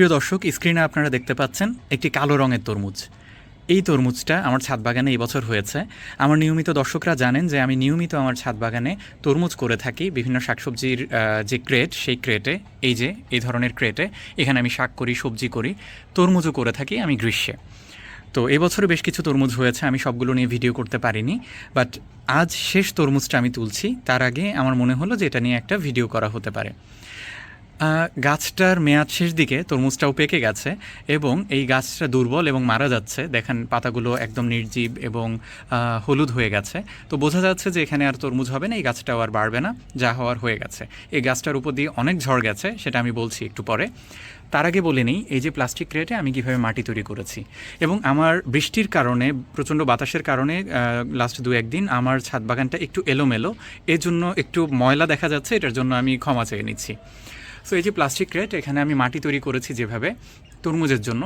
প্রিয় দর্শক, স্ক্রিনে আপনারা দেখতে পাচ্ছেন একটি কালো রঙের তরমুজ। এই তরমুজটা আমার ছাদ বাগানে এই বছর হয়েছে। আমার নিয়মিত দর্শকরা জানেন যে আমি নিয়মিত আমার ছাদ বাগানে তরমুজ করে থাকি। বিভিন্ন শাকসবজির যে ক্রেট, সেই ক্রেটে, এই যে, এই ধরনের ক্রেটে, এখানে আমি শাক করি, সবজি করি, তরমুজও করে থাকি আমি গ্রীষ্মে। তো এবছরে বেশ কিছু তরমুজ হয়েছে, আমি সবগুলো নিয়ে ভিডিও করতে পারিনি। বাট আজ শেষ তরমুজটা আমি তুলছি। তার আগে আমার মনে হলো যে এটা নিয়ে একটা ভিডিও করা হতে পারে। গাছটার মেয়াদ শেষ দিকে তরমুজটাও পেকে গেছে এবং এই গাছটা দুর্বল এবং মারা যাচ্ছে। দেখেন, পাতাগুলো একদম নির্জীব এবং হলুদ হয়ে গেছে। তো বোঝা যাচ্ছে যে এখানে আর তরমুজ হবে না, এই গাছটাও আর বাড়বে না, যা হওয়ার হয়ে গেছে। এই গাছটার উপর দিয়ে অনেক ঝড় গেছে, সেটা আমি বলছি একটু পরে। তার আগে বলে নিই, এই যে প্লাস্টিক ক্রেটে আমি কীভাবে মাটি তৈরি করেছি। এবং আমার বৃষ্টির কারণে, প্রচণ্ড বাতাসের কারণে লাস্ট দু একদিন আমার ছাদ বাগানটা একটু এলোমেলো। এর জন্য একটু ময়লা দেখা যাচ্ছে, এটার জন্য আমি ক্ষমা চেয়ে নিচ্ছি। সো এই যে প্লাস্টিক ক্রেট এখানে আমি মাটি তৈরি করেছি যেভাবে তরমুজের জন্য।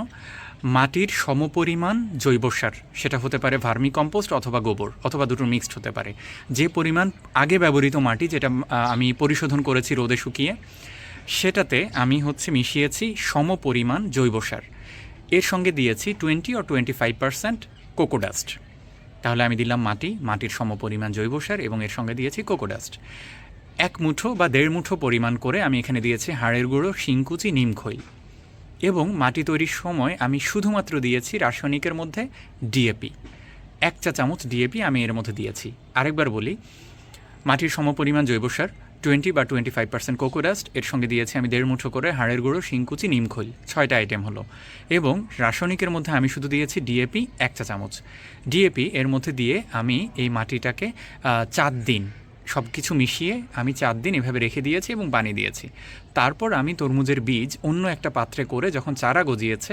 মাটির সমপরিমাণ জৈব সার, সেটা হতে পারে ভার্মি কম্পোস্ট অথবা গোবর, অথবা দুটো মিক্সড হতে পারে। যে পরিমাণ আগে ব্যবহৃত মাটি, যেটা আমি পরিশোধন করেছি রোদে শুকিয়ে, সেটাতে আমি হচ্ছে মিশিয়েছি সমপরিমাণ জৈব সার। এর সঙ্গে দিয়েছি টোয়েন্টি ও twenty five percent coco dust তাহলে আমি দিলাম মাটি, মাটির সমপরিমাণ জৈব সার, এবং এর সঙ্গে দিয়েছি কোকোডাস্ট এক মুঠো বা দেড় মুঠো পরিমাণ করে আমি এখানে দিয়েছি হাড়ের গুঁড়ো, শিংকুচি, নিমখৈল এবং মাটি তৈরির সময় আমি শুধুমাত্র দিয়েছি রাসায়নিকের মধ্যে ডিএপি এক চা চামচ ডিএপি আমি এর মধ্যে দিয়েছি। আরেকবার বলি, মাটির সমপরিমাণ জৈব সার, টোয়েন্টি বা twenty five percent coco dust এর সঙ্গে দিয়েছি আমি দেড় মুঠো করে হাড়ের গুঁড়ো, শিংকুচি, নিমখৈল, ছয়টা আইটেম হলো এবং রাসায়নিকের মধ্যে আমি শুধু দিয়েছি ডিএপি এক চা চামচ। ডিএপি এর মধ্যে দিয়ে আমি এই মাটিটাকে চার দিন সব কিছু মিশিয়ে আমি চার দিন এভাবে রেখে দিয়েছি এবং বানিয়ে দিয়েছি। তারপর আমি তরমুজের বীজ অন্য একটা পাত্রে করে যখন চারা গজিয়েছে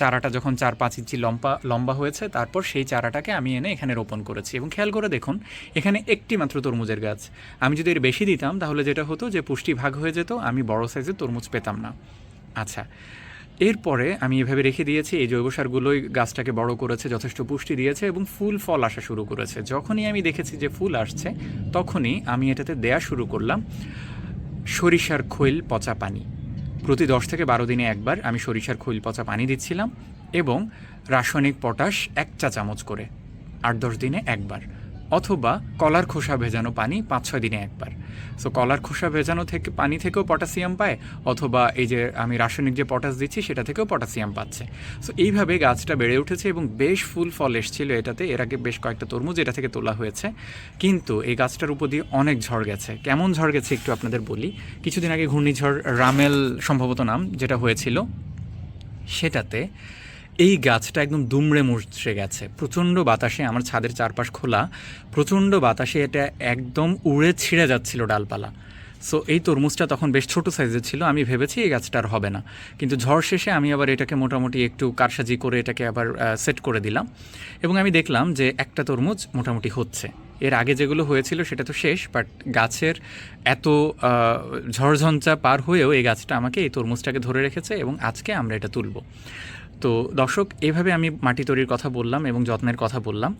চারাটা যখন চার পাঁচ ইঞ্চি লম্বা লম্বা হয়েছে, তারপর সেই চারাটাকে আমি এনে এখানে রোপণ করেছি। এবং খেয়াল করে দেখুন, এখানে একটি মাত্র তরমুজের গাছ। আমি যদি এর বেশি দিতাম, তাহলে যেটা হতো যে পুষ্টি ভাগ হয়ে যেত, আমি বড় সাইজের তরমুজ পেতাম না। আচ্ছা এরপরে আমি এভাবে রেখে দিয়েছি, এই জৈব সারগুলোই গাছটাকে বড় করেছে, যথেষ্ট পুষ্টি দিয়েছে এবং ফুল ফল আসা শুরু করেছে। যখনই আমি দেখেছি যে ফুল আসছে, তখনই আমি এটাতে দেয়া শুরু করলাম, সরিষার খৈল পচা পানি। প্রতি দশ থেকে বারো দিনে একবার আমি সরিষার খৈল পচা পানি দিচ্ছিলাম এবং রাসায়নিক পটাশ এক চা চামচ করে, আট দশ দিনে একবার, অথবা কলার খোসা ভেজানো পানি পাঁচ ছয় দিনে একবার। সো কলার খোসা ভেজানো থেকে, পানি থেকেও পটাশিয়াম পায়, অথবা এই যে আমি রাসায়নিক যে পটাশ দিচ্ছি, সেটা থেকেও পটাশিয়াম পাচ্ছে। সো এইভাবে গাছটা বেড়ে উঠেছে এবং বেশ ফুল ফল এসেছিল এটাতে। এর আগে বেশ কয়েকটা তরমুজ এটা থেকে তোলা হয়েছে। কিন্তু এই গাছটার উপর দিয়ে অনেক ঝড় গেছে। কেমন ঝড় গেছে একটু আপনাদের বলি। কিছুদিন আগে ঘূর্ণিঝড় রামেল সম্ভবত নাম, যেটা হয়েছিল, সেটাতে এই গাছটা একদম দুমড়ে মুচড়ে গেছে। প্রচণ্ড বাতাসে আমার ছাদের চারপাশ খোলা। প্রচণ্ড বাতাসে এটা একদম উড়ে ছিঁড়ে যাচ্ছিল ডালপালা। সো এই তরমুজটা তখন বেশ ছোট সাইজের ছিল। আমি ভেবেছি এই গাছটা আর হবে না। কিন্তু ঝড় শেষে আমি আবার এটাকে মোটামুটি একটু কারসাজি করে এটাকে আবার সেট করে দিলাম। এবং আমি দেখলাম যে একটা তরমুজ মোটামুটি হচ্ছে। এর আগে যেগুলো হয়েছিল সেটা তো শেষ বাট গাছের এত ঝড়ঝঞ্চা পার হয়েও এই গাছটা আমাকে এই তরমুজটাকে ধরে রেখেছে এবং আজকে আমরা এটা তুলব। তো দর্শক, এভাবে আমি মাটি তৈরির কথা বললাম এবং যত্নের কথা বললাম।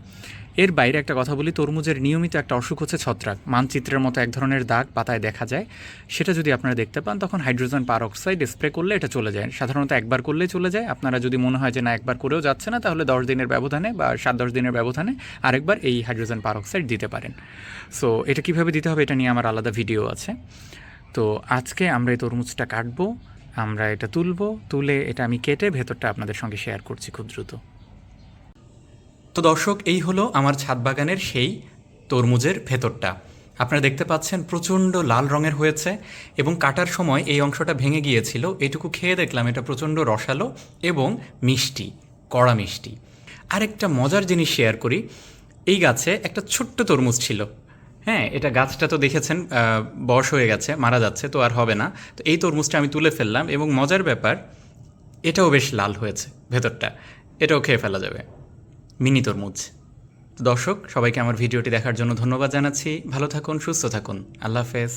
এর বাইরে একটা কথা বলি, তরমুজের নিয়মিত একটা অসুখ হচ্ছে ছত্রাক। মানচিত্রের মতো এক ধরনের দাগ পাতায় দেখা যায়। সেটা যদি আপনারা দেখতে পান, তখন হাইড্রোজেন পারঅক্সাইড স্প্রে করলে এটা চলে যায়। সাধারণত একবার করলেই চলে যায়। আপনারা যদি মনে হয় যে না, একবার করেও যাচ্ছে না, তাহলে দশ দিনের ব্যবধানে বা সাত দশ দিনের ব্যবধানে আরেকবার এই হাইড্রোজেন পারঅক্সাইড দিতে পারেন। সো, এটা কীভাবে দিতে হবে এটা নিয়ে আমার আলাদা ভিডিও আছে। তো আজকে আমরা এই তরমুজটা কাটবো। আমরা এটা তুলব, তুলে এটা আমি কেটে ভেতরটা আপনাদের সঙ্গে শেয়ার করছি খুব দ্রুত। তো দর্শক, এই হলো আমার ছাদ বাগানের সেই তরমুজের ভেতরটা। আপনারা দেখতে পাচ্ছেন প্রচণ্ড লাল রঙের হয়েছে এবং কাটার সময় এই অংশটা ভেঙে গিয়েছিল। এটুকু খেয়ে দেখলাম এটা প্রচণ্ড রসালো এবং মিষ্টি, কড়া মিষ্টি। আরেকটা মজার জিনিস শেয়ার করি। এই গাছে একটা ছোট্ট তরমুজ ছিল। হ্যাঁ এটা গাছটা তো দেখেছেন বয়স হয়ে গেছে, মারা যাচ্ছে, তো আর হবে না। তো এই তরমুজটা আমি তুলে ফেললাম এবং মজার ব্যাপার, এটাও বেশ লাল হয়েছে ভেতরটা। এটাও খেয়ে ফেলা যাবে। মিনি তরমুজ। দর্শক, সবাইকে আমার ভিডিওটি দেখার জন্য ধন্যবাদ জানাচ্ছি। ভালো থাকুন, সুস্থ থাকুন। আল্লাহ হাফেজ।